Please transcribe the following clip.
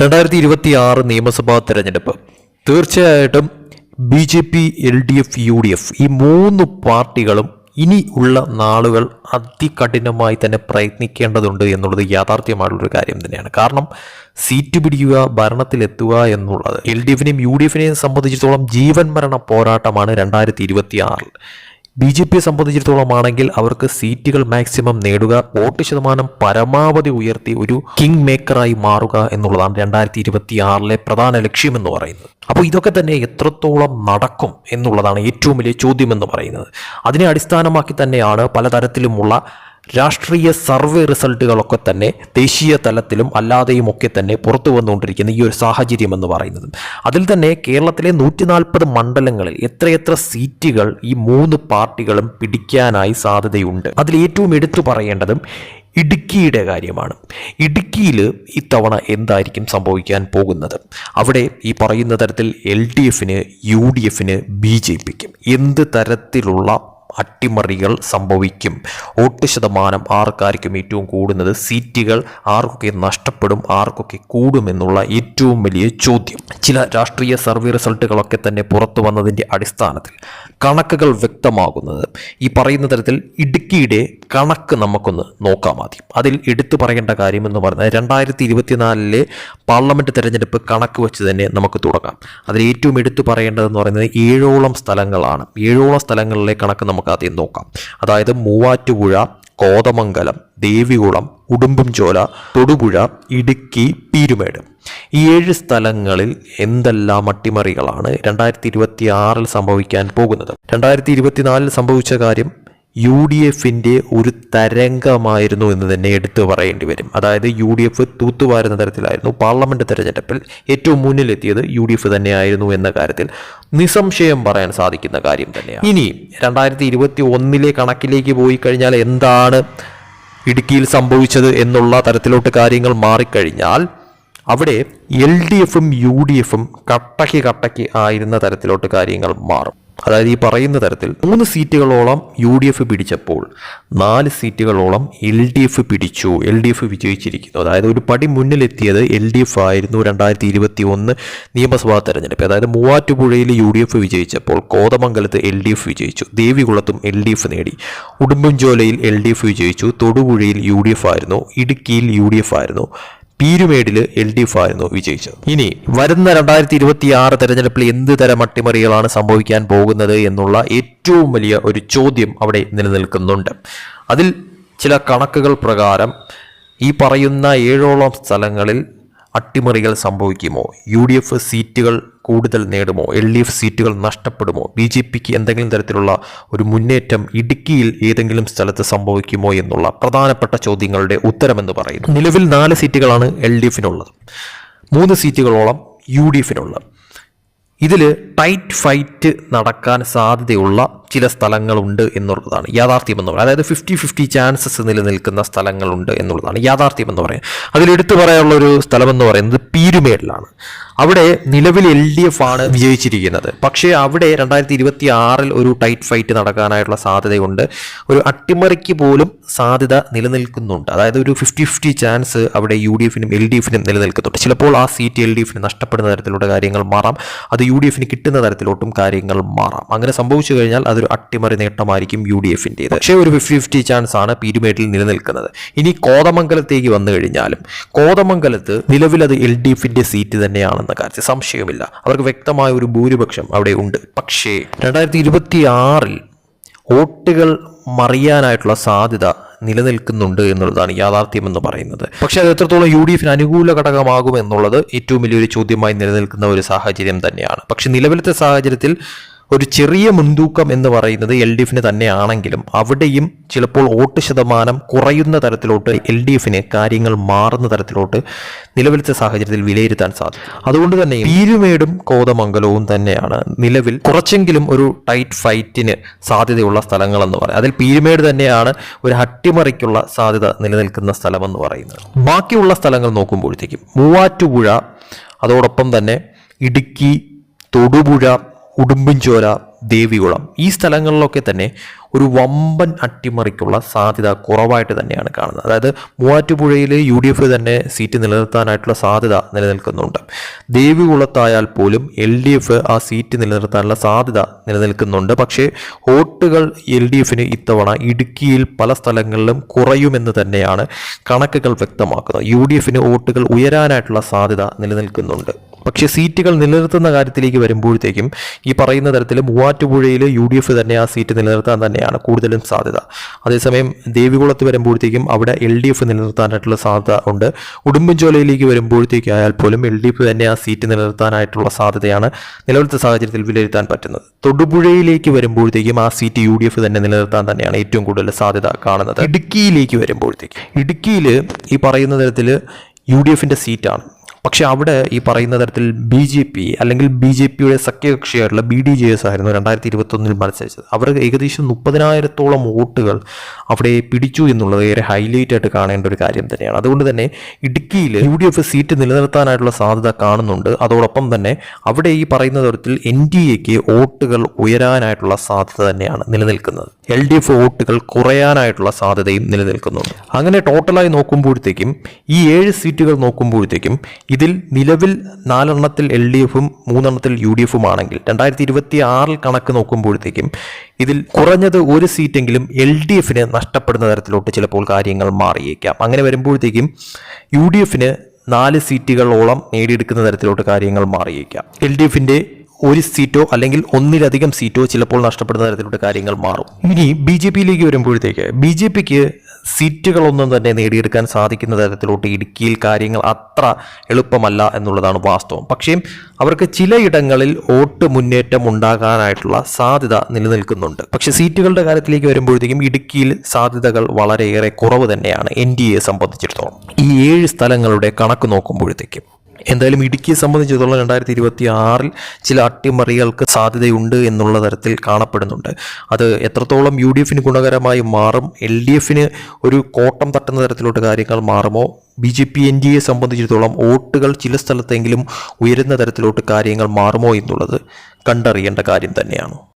രണ്ടായിരത്തി ഇരുപത്തി ആറ് നിയമസഭാ തെരഞ്ഞെടുപ്പ്. തീർച്ചയായിട്ടും B J P L D F U D F ഈ മൂന്ന് പാർട്ടികളും ഇനി ഉള്ള നാളുകൾ അതികഠിനമായി തന്നെ പ്രയത്നിക്കേണ്ടതുണ്ട് എന്നുള്ളത് യാഥാർത്ഥ്യമായിട്ടുള്ളൊരു കാര്യം തന്നെയാണ്. കാരണം സീറ്റ് പിടിക്കുക ഭരണത്തിലെത്തുക എന്നുള്ളത് എൽ ഡി എഫിനെയും യു ഡി എഫിനെയും സംബന്ധിച്ചിടത്തോളം ജീവൻ മരണ പോരാട്ടമാണ് രണ്ടായിരത്തി ഇരുപത്തി ആറിൽ ബി ജെ പിയെ സംബന്ധിച്ചിടത്തോളം ആണെങ്കിൽ അവർക്ക് സീറ്റുകൾ മാക്സിമം നേടുക വോട്ട് ശതമാനം പരമാവധി ഉയർത്തി ഒരു കിങ് മേക്കറായി മാറുക എന്നുള്ളതാണ് രണ്ടായിരത്തി ഇരുപത്തി ആറിലെ പ്രധാന ലക്ഷ്യമെന്ന് പറയുന്നത്. അപ്പോൾ ഇതൊക്കെ തന്നെ എത്രത്തോളം നടക്കും എന്നുള്ളതാണ് ഏറ്റവും വലിയ ചോദ്യമെന്ന് പറയുന്നത്. അതിനെ അടിസ്ഥാനമാക്കി തന്നെയാണ് പലതരത്തിലുമുള്ള രാഷ്ട്രീയ സർവേ റിസൾട്ടുകളൊക്കെ തന്നെ ദേശീയ തലത്തിലും അല്ലാതെയും ഒക്കെ തന്നെ പുറത്തു വന്നുകൊണ്ടിരിക്കുന്ന ഈ ഒരു സാഹചര്യം എന്ന് പറയുന്നത്. അതിൽ തന്നെ കേരളത്തിലെ നൂറ്റി നാൽപ്പത് മണ്ഡലങ്ങളിൽ എത്രയെത്ര സീറ്റുകൾ ഈ മൂന്ന് പാർട്ടികളും പിടിക്കാനായി സാധ്യതയുണ്ട്. അതിൽ ഏറ്റവും എടുത്തു പറയേണ്ടതും ഇടുക്കിയുടെ കാര്യമാണ്. ഇടുക്കിയിൽ ഇത്തവണ എന്തായിരിക്കും സംഭവിക്കാൻ പോകുന്നത്? അവിടെ ഈ പറയുന്ന തരത്തിൽ എൽ ഡി എഫിന് യു ഡി എഫിന് ബി ജെ പിക്കും എന്ത് തരത്തിലുള്ള അട്ടിമറികൾ സംഭവിക്കും. വോട്ട് ശതമാനം ആർക്കാർക്കും ഏറ്റവും കൂടുന്നത്? സീറ്റുകൾ ആർക്കൊക്കെ നഷ്ടപ്പെടും ആർക്കൊക്കെ കൂടുമെന്നുള്ള ഏറ്റവും വലിയ ചോദ്യം. ചില രാഷ്ട്രീയ സർവേ റിസൾട്ടുകളൊക്കെ തന്നെ പുറത്തു വന്നതിന്റെ അടിസ്ഥാനത്തിൽ കണക്കുകൾ വ്യക്തമാകുന്നത്. ഈ പറയുന്ന തരത്തിൽ ഇടുക്കിയുടെ കണക്ക് നമുക്കൊന്ന് നോക്കാം ആദ്യം. അതിൽ എടുത്തു പറയേണ്ട കാര്യം എന്ന് പറഞ്ഞാൽ രണ്ടായിരത്തി ഇരുപത്തിനാലിലെ പാർലമെന്റ് തെരഞ്ഞെടുപ്പ് കണക്ക് വെച്ച് തന്നെ നമുക്ക് തുടങ്ങാം. അതിൽ ഏറ്റവും എടുത്തു പറയേണ്ടതെന്ന് പറയുന്നത് ഏഴോളം സ്ഥലങ്ങളാണ്. ഏഴോളം സ്ഥലങ്ങളിലെ കണക്ക് നമുക്ക് ആദ്യം നോക്കാം. അതായത് മൂവാറ്റുപുഴ കോതമംഗലം ദേവികുളം ഉടുമ്പുംചോല തൊടുപുഴ ഇടുക്കി പീരുമേട്. ഈ ഏഴ് സ്ഥലങ്ങളിൽ എന്തെല്ലാം അട്ടിമറികളാണ് രണ്ടായിരത്തി ഇരുപത്തി ആറിൽ സംഭവിക്കാൻ പോകുന്നത്? രണ്ടായിരത്തി ഇരുപത്തിനാലിൽ സംഭവിച്ച കാര്യം യു ഡി എഫിന്റെ ഒരു തരംഗമായിരുന്നു എന്ന് തന്നെ എടുത്തു പറയേണ്ടി വരും. അതായത് യു ഡി എഫ് തൂത്തുവാരുന്ന തരത്തിലായിരുന്നു. പാർലമെന്റ് തെരഞ്ഞെടുപ്പിൽ ഏറ്റവും മുന്നിലെത്തിയത് യു ഡി എഫ് തന്നെയായിരുന്നു എന്ന കാര്യത്തിൽ നിസ്സംശയം പറയാൻ സാധിക്കുന്ന കാര്യം തന്നെയാണ്. ഇനി രണ്ടായിരത്തി ഇരുപത്തി ഒന്നിലെ കണക്കിലേക്ക് പോയി കഴിഞ്ഞാൽ എന്താണ് ഇടുക്കിയിൽ സംഭവിച്ചത് എന്നുള്ള തരത്തിലോട്ട് കാര്യങ്ങൾ മാറിക്കഴിഞ്ഞാൽ അവിടെ എൽ ഡി എഫും യു ഡി എഫും കട്ടയ്ക്ക് കട്ടയ്ക്ക് ആയിരുന്ന തരത്തിലോട്ട് കാര്യങ്ങൾ മാറും അതായത് ഈ പറയുന്ന തരത്തിൽ മൂന്ന് സീറ്റുകളോളം യു ഡി എഫ് പിടിച്ചപ്പോൾ നാല് സീറ്റുകളോളം എൽ ഡി എഫ് പിടിച്ചു എൽ ഡി എഫ് വിജയിച്ചിരിക്കുന്നു അതായത് ഒരു പടി മുന്നിലെത്തിയത് എൽ ഡി എഫ് ആയിരുന്നു രണ്ടായിരത്തി ഇരുപത്തി ഒന്ന് നിയമസഭാ തെരഞ്ഞെടുപ്പ് അതായത് മൂവാറ്റുപുഴയിൽ യു ഡി എഫ് വിജയിച്ചപ്പോൾ കോതമംഗലത്ത് എൽ ഡി എഫ് വിജയിച്ചു ദേവികുളത്തും എൽ ഡി എഫ് നേടി ഉടുമ്പൻചോലയിൽ എൽ ഡി എഫ് വിജയിച്ചു തൊടുപുഴയിൽ യു ഡി എഫ് ആയിരുന്നു ഇടുക്കിയിൽ യു ഡി എഫ് ആയിരുന്നു പീരുമേടിൽ എൽ ഡി എഫ് ആയിരുന്നു വിജയിച്ചത്. ഇനി വരുന്ന രണ്ടായിരത്തി ഇരുപത്തി ആറ് തെരഞ്ഞെടുപ്പിൽ എന്ത് തരം അട്ടിമറികളാണ് സംഭവിക്കാൻ പോകുന്നത് എന്നുള്ള ഏറ്റവും വലിയ ഒരു ചോദ്യം അവിടെ നിലനിൽക്കുന്നുണ്ട്. അതിൽ ചില കണക്കുകൾ പ്രകാരം ഈ പറയുന്ന ഏഴോളം സ്ഥലങ്ങളിൽ അട്ടിമറികൾ സംഭവിക്കുമോ? യു ഡി എഫ് സീറ്റുകൾ കൂടുതൽ നേടുമോ? എൽ ഡി എഫ് സീറ്റുകൾ നഷ്ടപ്പെടുമോ? ബി ജെ പിക്ക് എന്തെങ്കിലും തരത്തിലുള്ള ഒരു മുന്നേറ്റം ഇടുക്കിയിൽ ഏതെങ്കിലും സ്ഥലത്ത് സംഭവിക്കുമോ എന്നുള്ള പ്രധാനപ്പെട്ട ചോദ്യങ്ങളുടെ ഉത്തരമെന്ന് പറയുന്നു. നിലവിൽ നാല് സീറ്റുകളാണ് എൽ ഡി എഫിനുള്ളത് മൂന്ന് സീറ്റുകളോളം യു ഡി എഫിനുള്ളത് ഇതിൽ ടൈറ്റ് ഫൈറ്റ് നടക്കാൻ സാധ്യതയുള്ള ചില സ്ഥലങ്ങളുണ്ട് എന്നുള്ളതാണ്. യാഥാർത്ഥ്യം എന്ന് പറയുന്നത് അതായത് ഫിഫ്റ്റി ഫിഫ്റ്റി ചാൻസസ് നിലനിൽക്കുന്ന സ്ഥലങ്ങളുണ്ട് എന്നുള്ളതാണ് യാഥാർത്ഥ്യം എന്ന് പറയുന്നത് അതിലെടുത്തു പറയാനുള്ള ഒരു സ്ഥലമെന്ന് പറയുന്നത് പീരുമേടിലാണ്. അവിടെ നിലവിൽ എൽ ഡി എഫ് ആണ് വിജയിച്ചിരിക്കുന്നത്. പക്ഷേ അവിടെ രണ്ടായിരത്തി ഇരുപത്തി ആറിൽ ഒരു ടൈറ്റ് ഫൈറ്റ് നടക്കാനായിട്ടുള്ള സാധ്യതയുണ്ട്. ഒരു അട്ടിമറിക്ക് പോലും സാധ്യത നിലനിൽക്കുന്നുണ്ട്. അതായത് ഒരു ഫിഫ്റ്റി ഫിഫ്റ്റി ചാൻസ് അവിടെ യു ഡി എഫിനും എൽ ഡി എഫിനും നിലനിൽക്കുന്നുണ്ട്. ചിലപ്പോൾ ആ സീറ്റ് എൽ ഡി എഫിന് നഷ്ടപ്പെടുന്ന തരത്തിലുള്ള കാര്യങ്ങൾ മാറാം. അത് യു ഡി എഫിന് കിട്ടുന്ന തരത്തിലോട്ടും കാര്യങ്ങൾ മാറാം. അങ്ങനെ സംഭവിച്ചു കഴിഞ്ഞാൽ അതൊരു അട്ടിമറി നേട്ടമായിരിക്കും യു ഡി എഫിന്റേത് പക്ഷേ ഒരു ഫിഫ്റ്റി ഫിഫ്റ്റി ചാൻസ് ആണ് പീരുമേട്ടിൽ നിലനിൽക്കുന്നത്. ഇനി കോതമംഗലത്തേക്ക് വന്നു കഴിഞ്ഞാലും കോതമംഗലത്ത് നിലവിൽ അത് എൽ ഡി എഫിന്റെ സീറ്റ് തന്നെയാണെന്ന കാര്യത്തിൽ സംശയമില്ല. അവർക്ക് വ്യക്തമായ ഒരു ഭൂരിപക്ഷം അവിടെ ഉണ്ട്. പക്ഷേ രണ്ടായിരത്തി ഇരുപത്തി ആറിൽ വോട്ടുകൾ മറിയാനായിട്ടുള്ള സാധ്യത നിലനിൽക്കുന്നുണ്ട് എന്നുള്ളതാണ് യാഥാർത്ഥ്യം എന്ന് പറയുന്നത്. പക്ഷേ അത് എത്രത്തോളം യു ഡി എഫിന് അനുകൂല ഘടകമാകും എന്നുള്ളത് ഏറ്റവും വലിയൊരു ചോദ്യമായി നിലനിൽക്കുന്ന ഒരു സാഹചര്യം തന്നെയാണ്. പക്ഷേ നിലവിലത്തെ സാഹചര്യത്തിൽ ഒരു ചെറിയ മുൻതൂക്കം എന്ന് പറയുന്നത് എൽ ഡി എഫിന് തന്നെയാണെങ്കിലും അവിടെയും ചിലപ്പോൾ വോട്ട് ശതമാനം കുറയുന്ന തരത്തിലോട്ട് എൽ ഡി എഫിന് കാര്യങ്ങൾ മാറുന്ന തരത്തിലോട്ട് നിലവിലത്തെ സാഹചര്യത്തിൽ വിലയിരുത്താൻ സാധിക്കും. അതുകൊണ്ട് തന്നെ പീരുമേടും കോതമംഗലവും തന്നെയാണ് നിലവിൽ കുറച്ചെങ്കിലും ഒരു ടൈറ്റ് ഫൈറ്റിന് സാധ്യതയുള്ള സ്ഥലങ്ങളെന്ന് പറയാം. അതിൽ പീരുമേട് തന്നെയാണ് ഒരു അട്ടിമറിക്കുള്ള സാധ്യത നിലനിൽക്കുന്ന സ്ഥലമെന്ന് പറയുന്നത്. ബാക്കിയുള്ള സ്ഥലങ്ങൾ നോക്കുമ്പോഴത്തേക്കും മൂവാറ്റുപുഴ അതോടൊപ്പം തന്നെ ഇടുക്കി തൊടുപുഴ ഉടുമ്പൻചോല ദേവികുളം ഈ സ്ഥലങ്ങളിലൊക്കെ തന്നെ ഒരു വമ്പൻ അട്ടിമറിക്കുള്ള സാധ്യത കുറവായിട്ട് തന്നെയാണ് കാണുന്നത്. അതായത് മൂവാറ്റുപുഴയിൽ യു ഡി എഫ് തന്നെ സീറ്റ് നിലനിർത്താനായിട്ടുള്ള സാധ്യത നിലനിൽക്കുന്നുണ്ട്. ദേവികുളത്തായാൽ പോലും എൽ ഡി എഫ് ആ സീറ്റ് നിലനിർത്താനുള്ള സാധ്യത നിലനിൽക്കുന്നുണ്ട്. പക്ഷേ വോട്ടുകൾ എൽ ഡി എഫിന് ഇത്തവണ ഇടുക്കിയിൽ പല സ്ഥലങ്ങളിലും കുറയുമെന്ന് തന്നെയാണ് കണക്കുകൾ വ്യക്തമാക്കുന്നത്. യു ഡി എഫിന് വോട്ടുകൾ ഉയരാനായിട്ടുള്ള സാധ്യത നിലനിൽക്കുന്നുണ്ട്. പക്ഷേ സീറ്റുകൾ നിലനിർത്തുന്ന കാര്യത്തിലേക്ക് വരുമ്പോഴത്തേക്കും ഈ പറയുന്ന തരത്തിൽ മൂവാറ്റുപുഴയിൽ യു ഡി എഫ് തന്നെ ആ സീറ്റ് നിലനിർത്താൻ തന്നെയാണ് കൂടുതലും സാധ്യത. അതേസമയം ദേവികുളത്ത് വരുമ്പോഴത്തേക്കും അവിടെ എൽ ഡി എഫ് നിലനിർത്താനായിട്ടുള്ള സാധ്യത ഉണ്ട്. ഉടുമ്പൻചോലയിലേക്ക് വരുമ്പോഴത്തേക്ക് ആയാൽ പോലും എൽ ഡി എഫ് തന്നെ ആ സീറ്റ് നിലനിർത്താനായിട്ടുള്ള സാധ്യതയാണ് നിലവിലത്തെ സാഹചര്യത്തിൽ വിലയിരുത്താൻ പറ്റുന്നത്. തൊടുപുഴയിലേക്ക് വരുമ്പോഴത്തേക്കും ആ സീറ്റ് യു ഡി എഫ് തന്നെ നിലനിർത്താൻ തന്നെയാണ് ഏറ്റവും കൂടുതൽ സാധ്യത കാണുന്നത്. ഇടുക്കിയിലേക്ക് വരുമ്പോഴത്തേക്ക്. ഇടുക്കിയിൽ ഈ പറയുന്ന തരത്തിൽ യു ഡി എഫിന്റെ സീറ്റാണ്. പക്ഷെ അവിടെ ഈ പറയുന്ന തരത്തിൽ ബി ജെ പി അല്ലെങ്കിൽ ബി ജെ പിയുടെ സഖ്യകക്ഷിയായിട്ടുള്ള ബി ഡി ജെ എസ് ആയിരുന്നു രണ്ടായിരത്തി ഇരുപത്തൊന്നിൽ മത്സരിച്ചത്. അവർ ഏകദേശം മുപ്പതിനായിരത്തോളം വോട്ടുകൾ അവിടെ പിടിച്ചു എന്നുള്ളത് ഏറെ ഹൈലൈറ്റ് ആയിട്ട് കാണേണ്ട ഒരു കാര്യം തന്നെയാണ്. അതുകൊണ്ട് തന്നെ ഇടുക്കിയിൽ യു ഡി എഫ് സീറ്റ് നിലനിർത്താനായിട്ടുള്ള സാധ്യത കാണുന്നുണ്ട്. അതോടൊപ്പം തന്നെ അവിടെ ഈ പറയുന്ന തരത്തിൽ എൻ ഡി എക്ക് വോട്ടുകൾ ഉയരാനായിട്ടുള്ള സാധ്യത തന്നെയാണ് നിലനിൽക്കുന്നത്. എൽ ഡി എഫ് വോട്ടുകൾ കുറയാനായിട്ടുള്ള സാധ്യതയും നിലനിൽക്കുന്നുണ്ട്. അങ്ങനെ ടോട്ടലായി നോക്കുമ്പോഴത്തേക്കും ഈ ഏഴ് സീറ്റുകൾ നോക്കുമ്പോഴത്തേക്കും ഇതിൽ നിലവിൽ നാലെണ്ണത്തിൽ എൽ ഡി എഫും മൂന്നെണ്ണത്തിൽ യു ഡി എഫും ആണെങ്കിൽ രണ്ടായിരത്തി ഇരുപത്തി ആറിൽ കണക്ക് നോക്കുമ്പോഴത്തേക്കും ഇതിൽ കുറഞ്ഞത് ഒരു സീറ്റെങ്കിലും എൽ ഡി എഫിന് നഷ്ടപ്പെടുന്ന തരത്തിലോട്ട് ചിലപ്പോൾ കാര്യങ്ങൾ മാറിയേക്കാം. അങ്ങനെ വരുമ്പോഴത്തേക്കും യു ഡി എഫിന് നാല് സീറ്റുകളോളം നേടിയെടുക്കുന്ന തരത്തിലോട്ട് കാര്യങ്ങൾ മാറിയേക്കാം. എൽ ഡി എഫിന്റെ ഒരു സീറ്റോ അല്ലെങ്കിൽ ഒന്നിലധികം സീറ്റോ ചിലപ്പോൾ നഷ്ടപ്പെടുന്ന തരത്തിലുള്ള കാര്യങ്ങൾ മാറും. ഇനി ബി ജെ പിയിലേക്ക് വരുമ്പോഴത്തേക്ക് ബി ജെ പിക്ക് സീറ്റുകളൊന്നും തന്നെ നേടിയെടുക്കാൻ സാധിക്കുന്ന തരത്തിലോട്ട് ഇടുക്കിയിൽ കാര്യങ്ങൾ അത്ര എളുപ്പമല്ല എന്നുള്ളതാണ് വാസ്തവം. പക്ഷേ അവർക്ക് ചിലയിടങ്ങളിൽ വോട്ട് മുന്നേറ്റം ഉണ്ടാകാനായിട്ടുള്ള സാധ്യത നിലനിൽക്കുന്നുണ്ട്. പക്ഷേ സീറ്റുകളുടെ കാര്യത്തിലേക്ക് വരുമ്പോഴത്തേക്കും ഇടുക്കിയിൽ സാധ്യതകൾ വളരെയേറെ കുറവ് തന്നെയാണ് എൻ ഡി എ സംബന്ധിച്ചിടത്തോളം. ഈ ഏഴ് സ്ഥലങ്ങളുടെ കണക്ക് നോക്കുമ്പോഴത്തേക്കും എന്തായാലും ഇടുക്കിയെ സംബന്ധിച്ചിടത്തോളം രണ്ടായിരത്തി ഇരുപത്തി ആറിൽ ചില അട്ടിമറികൾക്ക് സാധ്യതയുണ്ട് എന്നുള്ള തരത്തിൽ കാണപ്പെടുന്നുണ്ട്. അത് എത്രത്തോളം യു ഡി എഫിന് ഗുണകരമായി മാറും എൽ ഡി എഫിന് ഒരു കോട്ടം തട്ടുന്ന തരത്തിലോട്ട് കാര്യങ്ങൾ മാറുമോ B J P N D A സംബന്ധിച്ചിടത്തോളം വോട്ടുകൾ ചില സ്ഥലത്തെങ്കിലും ഉയരുന്ന തരത്തിലോട്ട് കാര്യങ്ങൾ മാറുമോ എന്നുള്ളത് കണ്ടറിയേണ്ട കാര്യം തന്നെയാണ്.